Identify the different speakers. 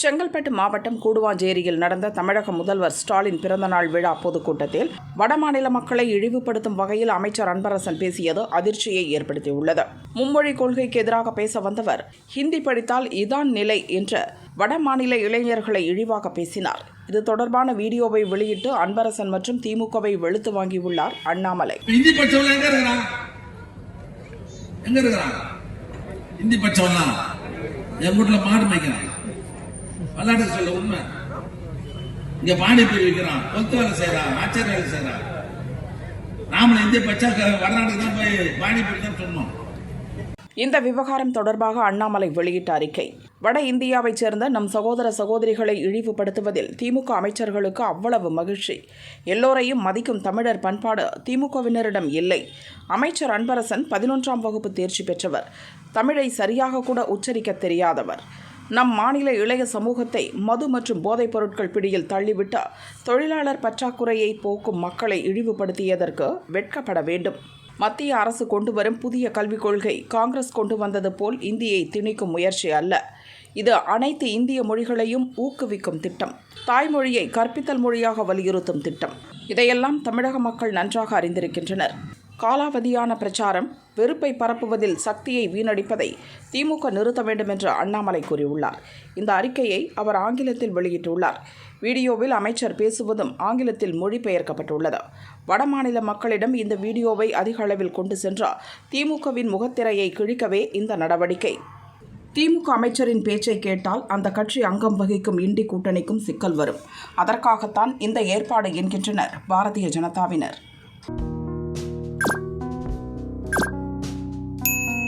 Speaker 1: செங்கல்பட்டு மாவட்டம் கூடுவாஞ்சேரியில் நடந்த தமிழக முதல்வர் ஸ்டாலின் பிறந்தநாள் விழா பொதுக்கூட்டத்தில் வடமாநில மக்களை இழிவுபடுத்தும் வகையில் அமைச்சர் அன்பரசன் பேசியது அதிர்ச்சியை ஏற்படுத்தியுள்ளது. மும்மொழி கொள்கைக்கு எதிராக பேச வந்தவர் ஹிந்தி படித்தால் இதான் நிலை என்ற வடமாநில இளைஞர்களை இழிவாக பேசினார். இது தொடர்பான வீடியோவை வெளியிட்டு அன்பரசன் மற்றும் திமுகவை வெளுத்து வாங்கியுள்ளார் அண்ணாமலை.
Speaker 2: எங்க இருக்கிறான் ஹிந்தி என் வீட்டுல மாடு மேய்க்கிறான். விளையாட்டு சொல்ல உண்மை. இங்க பானிபூரி விற்கிறான் கொத்து வேலை செய்யறான் ஆச்சார வேலை செய்யறான் நாமளும் இந்திய பச்சா வடநாட்டுக்கு தான் போய் பானிபூரி தான் சொன்னோம்.
Speaker 1: இந்த விவகாரம் தொடர்பாக அண்ணாமலை வெளியிட்ட அறிக்கை. வட இந்தியாவைச் சேர்ந்த நம் சகோதர சகோதரிகளை இழிவுபடுத்துவதில் திமுக அமைச்சர்களுக்கு அவ்வளவு மகிழ்ச்சி. எல்லோரையும் மதிக்கும் தமிழர் பண்பாடு திமுகவினரிடம் இல்லை. அமைச்சர் அன்பரசன் பதினொன்றாம் வகுப்பு தேர்ச்சி பெற்றவர். தமிழை சரியாக கூட உச்சரிக்க தெரியாதவர். நம் மாநில இளைய சமூகத்தை மது மற்றும் போதைப் பொருட்கள் பிடியில் தள்ளிவிட்ட தொழிலாளர் பற்றாக்குறையை போக்கும் மக்களை இழிவுபடுத்தியதற்கு வெட்கப்பட வேண்டும். மத்திய அரசு கொண்டு வரும் புதிய கல்விக் கொள்கை காங்கிரஸ் கொண்டு வந்தது போல் இந்தியை திணிக்கும் முயற்சி அல்ல. இது அனைத்து இந்திய மொழிகளையும் ஊக்குவிக்கும் திட்டம். தாய்மொழியை கற்பித்தல் மொழியாக வலியுறுத்தும் திட்டம். இதையெல்லாம் தமிழக மக்கள் நன்றாக அறிந்திருக்கின்றனர். காலாவதியான பிரச்சாரம் வெறுப்பை பரப்புவதில் சக்தியை வீணடிப்பதை திமுக நிறுத்த வேண்டும் என்று அண்ணாமலை கூறியுள்ளார். இந்த அறிக்கையை அவர் ஆங்கிலத்தில் வெளியிட்டுள்ளார். வீடியோவில் அமைச்சர் பேசுவதும் ஆங்கிலத்தில் மொழிபெயர்க்கப்பட்டுள்ளது. வடமாநில மக்களிடம் இந்த வீடியோவை அதிக அளவில் கொண்டு சென்றால் திமுகவின் முகத்திரையை கிழிக்கவே இந்த நடவடிக்கை. திமுக அமைச்சரின் பேச்சை கேட்டால் அந்த கட்சி அங்கம் வகிக்கும் இண்டி கூட்டணிக்கும் சிக்கல் வரும். அதற்காகத்தான் இந்த ஏற்பாடு என்கின்றனர் பாரதிய ஜனதாவினர்.